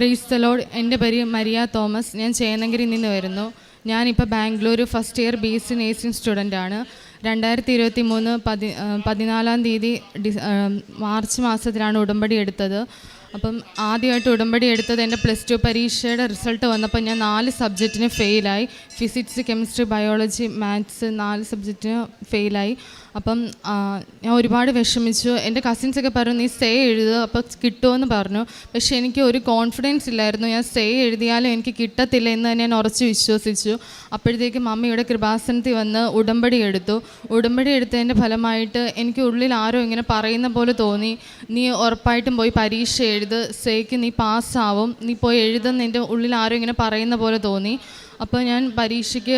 പ്രീസ് തലോഡ് എന്റെ പേര് Maria Thomas. ഞാൻ ചേന്നഗിരിയിൽ നിന്ന് വരുന്നു. ഞാനിപ്പോൾ Bangalore first year B S nursing സ്റ്റുഡന്റാണ് രണ്ടായിരത്തി ഇരുപത്തി മൂന്ന് പതി പതിനാലാം തീയതി ഡിസ് മാർച്ച് മാസത്തിലാണ് ഉടമ്പടി എടുത്തത്. അപ്പം ആദ്യമായിട്ട് ഉടമ്പടി എടുത്തത് എന്റെ പ്ലസ് ടു പരീക്ഷയുടെ റിസൾട്ട് വന്നപ്പോൾ ഞാൻ നാല് സബ്ജക്റ്റിന് ഫെയിലായി ഫിസിക്സ് കെമിസ്ട്രി ബയോളജി മാത്സ് നാല് സബ്ജക്റ്റിന് ഫെയിലായി അപ്പം ഞാൻ ഒരുപാട് വിഷമിച്ചു. എന്റെ കസിൻസൊക്കെ പറഞ്ഞു നീ സ്റ്റേ എഴുതുക അപ്പോൾ കിട്ടുമെന്ന് പറഞ്ഞു. പക്ഷേ എനിക്ക് ഒരു കോൺഫിഡൻസ് ഇല്ലായിരുന്നു. ഞാൻ സ്റ്റേ എഴുതിയാലും എനിക്ക് കിട്ടത്തില്ല എന്ന് തന്നെ ഞാൻ ഉറച്ച് വിശ്വസിച്ചു. അപ്പോഴത്തേക്ക് മമ്മിയുടെ കൃപാസനത്തിൽ വന്ന് ഉടമ്പടി എടുത്തു. ഉടമ്പടി എടുത്തതിന്റെ ഫലമായിട്ട് എനിക്ക് ഉള്ളിൽ ആരോ ഇങ്ങനെ പറയുന്ന പോലെ തോന്നി. നീ ഉറപ്പായിട്ടും പോയി പരീക്ഷ എഴുത്. സ്റ്റേക്ക് നീ പാസ്സാവും നീ പോയി എഴുതുന്ന എന്റെ ഉള്ളിൽ ആരോ ഇങ്ങനെ പറയുന്ന പോലെ തോന്നി. അപ്പോൾ ഞാൻ പരീക്ഷയ്ക്ക്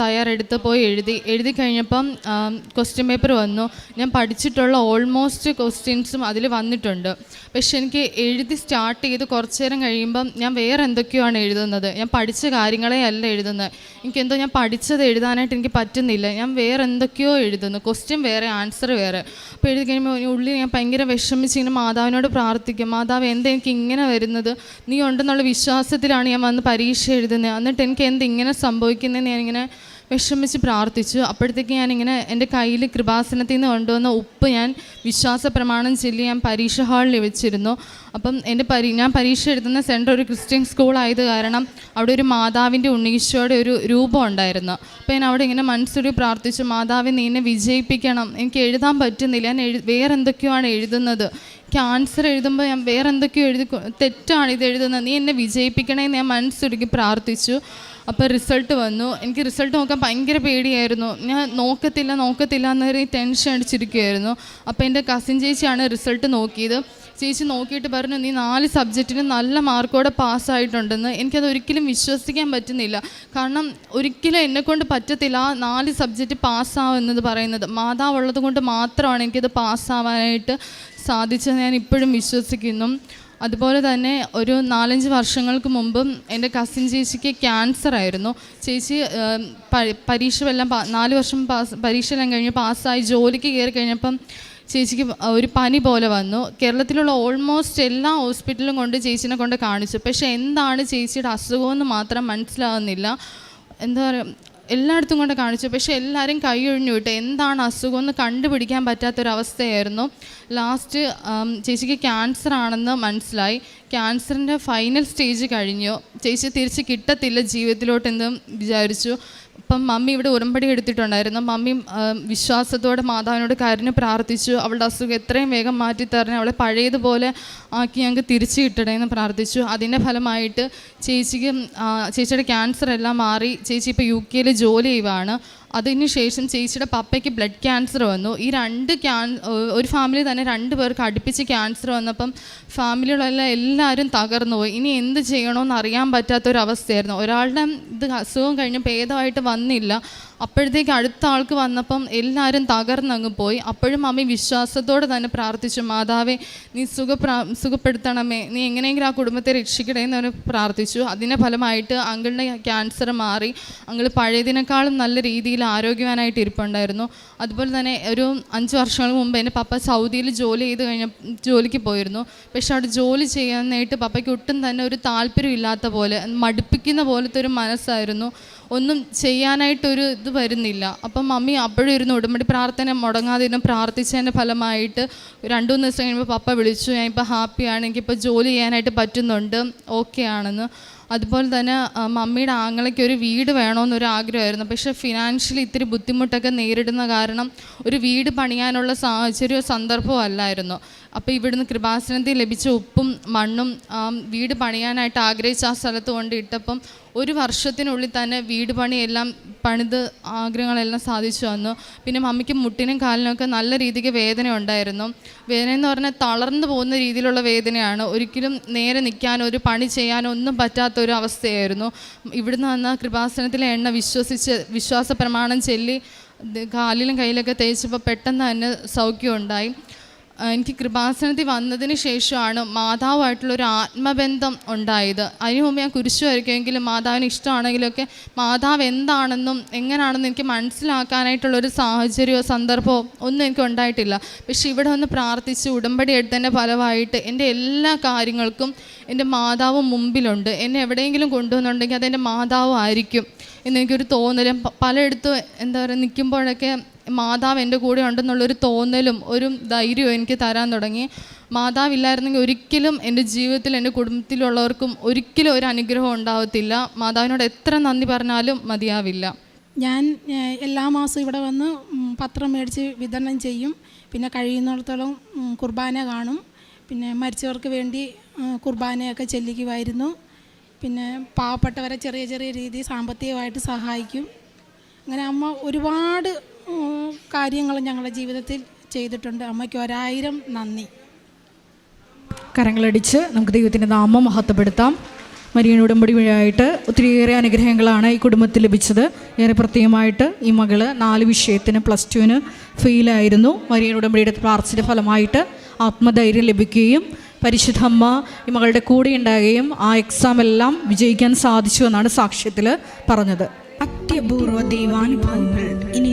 തയ്യാറെടുത്ത് പോയി എഴുതി എഴുതി കഴിഞ്ഞപ്പം ക്വസ്റ്റ്യൻ പേപ്പർ വന്നു. ഞാൻ പഠിച്ചിട്ടുള്ള ഓൾമോസ്റ്റ് ക്വസ്റ്റ്യൻസും അതിൽ വന്നിട്ടുണ്ട്. പക്ഷെ എനിക്ക് എഴുതി സ്റ്റാർട്ട് ചെയ്ത് കുറച്ച് നേരം കഴിയുമ്പം ഞാൻ വേറെ എന്തൊക്കെയാണ് എഴുതുന്നത്? ഞാൻ പഠിച്ച കാര്യങ്ങളെ അല്ല എഴുതുന്നത്. എനിക്കെന്തോ ഞാൻ പഠിച്ചത് എഴുതാനായിട്ട് എനിക്ക് പറ്റുന്നില്ല. ഞാൻ വേറെ എന്തൊക്കെയോ എഴുതുന്നു. ക്വസ്റ്റ്യൻ വേറെ ആൻസർ വേറെ. അപ്പോൾ എഴുതി കഴിയുമ്പോൾ ഉള്ളിൽ ഞാൻ ഭയങ്കര വിഷമിച്ച് ഇങ്ങനെ മാതാവിനോട് പ്രാർത്ഥിക്കും. മാതാവ് എന്താ എനിക്ക് ഇങ്ങനെ വരുന്നത്? നീ ഉണ്ടെന്നുള്ള വിശ്വാസത്തിലാണ് ഞാൻ വന്ന് പരീക്ഷ എഴുതുന്നത് എന്നിട്ട് എനിക്ക് എന്ത് ഇങ്ങനെ സംഭവിക്കുന്നതെന്ന് ഞാനിങ്ങനെ വിഷമിച്ച് പ്രാർത്ഥിച്ചു. അപ്പോഴത്തേക്ക് ഞാനിങ്ങനെ എന്റെ കയ്യിൽ കൃപാസനത്തിൽ നിന്ന് കൊണ്ടുവന്ന ഉപ്പ് ഞാൻ വിശ്വാസ പ്രമാണം ചൊല്ലി ഞാൻ പരീക്ഷ ഹാളിൽ വെച്ചിരുന്നു. അപ്പം എന്റെ പരീ ഞാൻ പരീക്ഷ എഴുതുന്ന സെന്റർ ഒരു ക്രിസ്ത്യൻ സ്കൂളായത് കാരണം അവിടെ ഒരു മാതാവിന്റെ ഉണ്ണീശോയുടെ ഒരു രൂപം ഉണ്ടായിരുന്നു. അപ്പോൾ ഞാൻ അവിടെ ഇങ്ങനെ മനസ്സൊരു പ്രാർത്ഥിച്ചു മാതാവിനെ എന്നെ വിജയിപ്പിക്കണം. എനിക്ക് എഴുതാൻ പറ്റുന്നില്ല. ഞാൻ എഴു വേറെ എഴുതുന്നത്. എനിക്ക് ആൻസർ എഴുതുമ്പോൾ ഞാൻ വേറെ എന്തൊക്കെയോ എഴുതി തെറ്റാണ് ഇത് എഴുതുന്നത്. നീ എന്നെ വിജയിപ്പിക്കണേ എന്ന് ഞാൻ മനസ്സൊരുക്കി പ്രാർത്ഥിച്ചു. അപ്പോൾ റിസൾട്ട് വന്നു. എനിക്ക് റിസൾട്ട് നോക്കാൻ ഭയങ്കര പേടിയായിരുന്നു. ഞാൻ നോക്കത്തില്ല നോക്കത്തില്ല എന്നൊരു ടെൻഷൻ അടിച്ചിരിക്കുമായിരുന്നു അപ്പോൾ എന്റെ കസിൻ ചേച്ചിയാണ് റിസൾട്ട് നോക്കിയത്. ചേച്ചി നോക്കിയിട്ട് പറഞ്ഞു നീ നാല് സബ്ജക്റ്റിന് നല്ല മാർക്കോടെ പാസ്സായിട്ടുണ്ടെന്ന് എനിക്കത് ഒരിക്കലും വിശ്വസിക്കാൻ പറ്റുന്നില്ല. കാരണം ഒരിക്കലും എന്നെക്കൊണ്ട് പറ്റത്തില്ല ആ നാല് സബ്ജക്റ്റ് പാസ്സാവുമെന്നത് പറയുന്നത്. മാതാവുള്ളത് കൊണ്ട് മാത്രമാണ് എനിക്കത് പാസ്സാവാനായിട്ട് സാധിച്ചത് ഞാൻ ഇപ്പോഴും വിശ്വസിക്കുന്നു. അതുപോലെ തന്നെ ഒരു നാലഞ്ച് വർഷങ്ങൾക്ക് മുമ്പും എന്റെ കസിൻ ചേച്ചിക്ക് ക്യാൻസർ ആയിരുന്നു. ചേച്ചി പരീക്ഷ എല്ലാം നാല് വർഷം പാസ് പരീക്ഷ എല്ലാം കഴിഞ്ഞ് പാസ്സായി ജോലിക്ക് കയറി കഴിഞ്ഞപ്പം ചേച്ചിക്ക് ഒരു പനി പോലെ വന്നു. കേരളത്തിലുള്ള ഓൾമോസ്റ്റ് എല്ലാ ഹോസ്പിറ്റലും കൊണ്ട് ചേച്ചിനെ കൊണ്ട് കാണിച്ചു. പക്ഷേ എന്താണ് ചേച്ചിയുടെ അസുഖമെന്ന് മാത്രം മനസ്സിലാവുന്നില്ല. എന്താ പറയുക എല്ലായിടത്തും കൊണ്ട് കാണിച്ചു. പക്ഷേ എല്ലാവരും കൈയൊഴിഞ്ഞു വിട്ട്. എന്താണ് അസുഖം എന്ന് കണ്ടുപിടിക്കാൻ പറ്റാത്തൊരവസ്ഥയായിരുന്നു. ലാസ്റ്റ് ചേച്ചിക്ക് ക്യാൻസർ ആണെന്ന് മനസ്സിലായി. ക്യാൻസറിന്റെ ഫൈനൽ സ്റ്റേജ് കഴിഞ്ഞു. ചേച്ചി തിരിച്ച് കിട്ടത്തില്ല ജീവിതത്തിലോട്ടെന്നും വിചാരിച്ചു. അപ്പം മമ്മി ഇവിടെ ഉടമ്പടി എടുത്തിട്ടുണ്ടായിരുന്നു. മമ്മി വിശ്വാസത്തോടെ മാതാവിനോട് കരഞ്ഞ് പ്രാർത്ഥിച്ചു. അവളുടെ അസുഖം എത്രയും വേഗം മാറ്റി തരണേ. അവളെ പഴയതുപോലെ ആക്കി ഞങ്ങൾക്ക് തിരിച്ചു കിട്ടണേ എന്ന് പ്രാർത്ഥിച്ചു. അതിന്റെ ഫലമായിട്ട് ചേച്ചിക്ക് ചേച്ചിയുടെ ക്യാൻസർ എല്ലാം മാറി. ചേച്ചി ഇപ്പോൾ യു കെയിൽ ജോലി ചെയ്യുവാണ്. അതിന് ശേഷം ചേച്ചിയുടെ പപ്പയ്ക്ക് ബ്ലഡ് ക്യാൻസർ വന്നു. ഈ രണ്ട് ക്യാൻ ഒരു ഫാമിലി തന്നെ രണ്ട് പേർക്ക് അടുപ്പിച്ച് ക്യാൻസർ വന്നപ്പം ഫാമിലികളെല്ലാം എല്ലാവരും തകർന്നു പോയി. ഇനി എന്ത് ചെയ്യണമെന്ന് അറിയാൻ പറ്റാത്തൊരവസ്ഥയായിരുന്നു. ഒരാളുടെ ഇത് അസുഖം കഴിഞ്ഞ് ഭേദമായിട്ട് വന്നില്ല. അപ്പോഴത്തേക്ക് അടുത്ത ആൾക്ക് വന്നപ്പം എല്ലാവരും തകർന്നങ്ങ് പോയി. അപ്പോഴും അമ്മ വിശ്വാസത്തോടെ തന്നെ പ്രാർത്ഥിച്ചു മാതാവേ നീ സുഖപ്രാ സുഖപ്പെടുത്തണമേ. നീ എങ്ങനെയെങ്കിലും ആ കുടുംബത്തെ രക്ഷിക്കണേ എന്ന് അവർ പ്രാർത്ഥിച്ചു. അതിന്റെ ഫലമായിട്ട് അങ്കിളിന്റെ ക്യാൻസർ മാറി. അങ്കിൾ പഴയതിനേക്കാളും നല്ല രീതിയിൽ ആരോഗ്യവാനായിട്ട് ഇരിപ്പുണ്ടായിരുന്നു. അതുപോലെ തന്നെ ഒരു അഞ്ച് വർഷങ്ങൾക്ക് മുമ്പ് എന്റെ പപ്പ സൗദിയിൽ ജോലി ചെയ്ത് കഴിഞ്ഞ ജോലിക്ക് പോയിരുന്നു. പക്ഷെ അവിടെ ജോലി ചെയ്യാനായിട്ട് പപ്പയ്ക്ക് ഒട്ടും തന്നെ ഒരു താല്പര്യം ഇല്ലാത്ത പോലെ മടുപ്പിക്കുന്ന പോലത്തെ ഒരു മനസ്സായിരുന്നു. ഒന്നും ചെയ്യാനായിട്ടൊരു ഇത് വരുന്നില്ല. അപ്പം മമ്മി അപ്പോഴും ഇരുന്ന് ഉടമ്പടി പ്രാർത്ഥന മുടങ്ങാതെ ഇരുന്ന് പ്രാർത്ഥിച്ചതിന്റെ ഫലമായിട്ട് രണ്ടു മൂന്ന് ദിവസം കഴിയുമ്പോൾ പപ്പ വിളിച്ചു. ഞാൻ ഇപ്പോൾ ഹാപ്പിയാണ് എനിക്കിപ്പോൾ ജോലി ചെയ്യാനായിട്ട് പറ്റുന്നുണ്ട്. ഓക്കെ ആണെന്ന്. അതുപോലെ തന്നെ മമ്മിയുടെ ആങ്ങളയ്ക്ക് ഒരു വീട് വേണമെന്നൊരു ആഗ്രഹമായിരുന്നു. പക്ഷേ ഫിനാൻഷ്യലി ഇത്തിരി ബുദ്ധിമുട്ടൊക്കെ നേരിടുന്ന കാരണം ഒരു വീട് പണിയാനുള്ള സാഹചര്യമോ സന്ദർഭവും അല്ലായിരുന്നു. അപ്പോൾ ഇവിടുന്ന് കൃപാസനത്തിൽ ലഭിച്ച ഉപ്പും മണ്ണും വീട് പണിയാനായിട്ട് ആഗ്രഹിച്ച ആ സ്ഥലത്ത് കൊണ്ട് ഇട്ടപ്പം ഒരു വർഷത്തിനുള്ളിൽ തന്നെ വീട് പണിയെല്ലാം പണിത് ആഗ്രഹങ്ങളെല്ലാം സാധിച്ചു വന്നു. പിന്നെ മമ്മിക്ക് മുട്ടിനും കാലിനൊക്കെ നല്ല രീതിക്ക് വേദന ഉണ്ടായിരുന്നു. വേദന എന്ന് പറഞ്ഞാൽ തളർന്നു പോകുന്ന രീതിയിലുള്ള വേദനയാണ്. ഒരിക്കലും നേരെ നിൽക്കാനോ ഒരു പണി ചെയ്യാനോ ഒന്നും പറ്റാത്ത ഒരു അവസ്ഥയായിരുന്നു. ഇവിടുന്ന് വന്ന കൃപാസനത്തിലെ എണ്ണ വിശ്വസിച്ച് വിശ്വാസ പ്രമാണം ചൊല്ലി കാലിലും കയ്യിലൊക്കെ തേച്ചപ്പോൾ പെട്ടെന്ന് തന്നെ സൗഖ്യം ഉണ്ടായി. ആ, എനിക്ക് കൃപാസനത്തിൽ വന്നതിന് ശേഷമാണ് മാതാവുമായിട്ടുള്ള ഒരു ആത്മബന്ധം ഉണ്ടായത്. അതിനു മുമ്പ് ഞാൻ കുരിശു വരയ്ക്കുമെങ്കിലും മാതാവിന് ഇഷ്ടമാണെങ്കിലൊക്കെ മാതാവ് എന്താണെന്നും എങ്ങനെയാണെന്നും എനിക്ക് മനസ്സിലാക്കാനായിട്ടുള്ള ഒരു സാഹചര്യമോ സന്ദർഭമോ ഒന്നും എനിക്ക് ഉണ്ടായിട്ടില്ല. പക്ഷെ ഇവിടെ വന്ന് പ്രാർത്ഥിച്ച് ഉടമ്പടി എടുത്തതിന്റെ ഫലമായിട്ട് എന്റെ എല്ലാ കാര്യങ്ങൾക്കും എന്റെ മാതാവ് മുമ്പിലുണ്ട്. എന്നെ എവിടെയെങ്കിലും കൊണ്ടുവന്നുണ്ടെങ്കിൽ അതെന്റെ മാതാവ് ആയിരിക്കും എന്നെനിക്കൊരു തോന്നലും പലയിടത്തും എന്താ പറയുക നിൽക്കുമ്പോഴൊക്കെ മാതാവ് എന്റെ കൂടെ ഉണ്ടെന്നുള്ളൊരു തോന്നലും ഒരു ധൈര്യവും എനിക്ക് തരാൻ തുടങ്ങി. മാതാവില്ലായിരുന്നെങ്കിൽ ഒരിക്കലും എന്റെ ജീവിതത്തിൽ എന്റെ കുടുംബത്തിലുള്ളവർക്കും ഒരിക്കലും ഒരു അനുഗ്രഹം ഉണ്ടാവത്തില്ല. മാതാവിനോട് എത്ര നന്ദി പറഞ്ഞാലും മതിയാവില്ല. ഞാൻ എല്ലാ മാസവും ഇവിടെ വന്ന് പത്രം മേടിച്ച് വിതരണം ചെയ്യും. പിന്നെ കഴിയുന്നിടത്തോളം കുർബാന കാണും. പിന്നെ മരിച്ചവർക്ക് വേണ്ടി കുർബാനയൊക്കെ ചെല്ലിക്കുമായിരുന്നു. പിന്നെ പാവപ്പെട്ടവരെ ചെറിയ ചെറിയ രീതിയിൽ സാമ്പത്തികമായിട്ട് സഹായിക്കും. അങ്ങനെ അമ്മ ഒരുപാട് കാര്യങ്ങൾ ഞങ്ങളുടെ ജീവിതത്തിൽ ചെയ്തിട്ടുണ്ട്. അമ്മയ്ക്ക് ഒരായിരം നന്ദി. കരങ്ങളടിച്ച് നമുക്ക് ദൈവത്തിന്റെ നാമം മഹത്വപ്പെടുത്താം. മരിയൻ ഉടമ്പടി വഴിയായിട്ട് ഒത്തിരിയേറെ അനുഗ്രഹങ്ങളാണ് ഈ കുടുംബത്തിൽ ലഭിച്ചത്. ഏറെ പ്രത്യേകമായിട്ട് ഈ മകൾ നാല് വിഷയത്തിന് പ്ലസ് ടുവിന് ഫെയിലായിരുന്നു. മരിയൻ ഉടമ്പടിയുടെ പ്രാർത്ഥന ഫലമായിട്ട് ആത്മധൈര്യം ലഭിക്കുകയും പരിശുദ്ധമ്മ ഈ മകളുടെ കൂടെ ഉണ്ടാകുകയും ആ എക്സാം എല്ലാം വിജയിക്കാൻ സാധിച്ചു എന്നാണ് സാക്ഷ്യത്തിൽ പറഞ്ഞത്. അത്യപൂർവ ദൈവാനുഭവങ്ങൾ ഇനി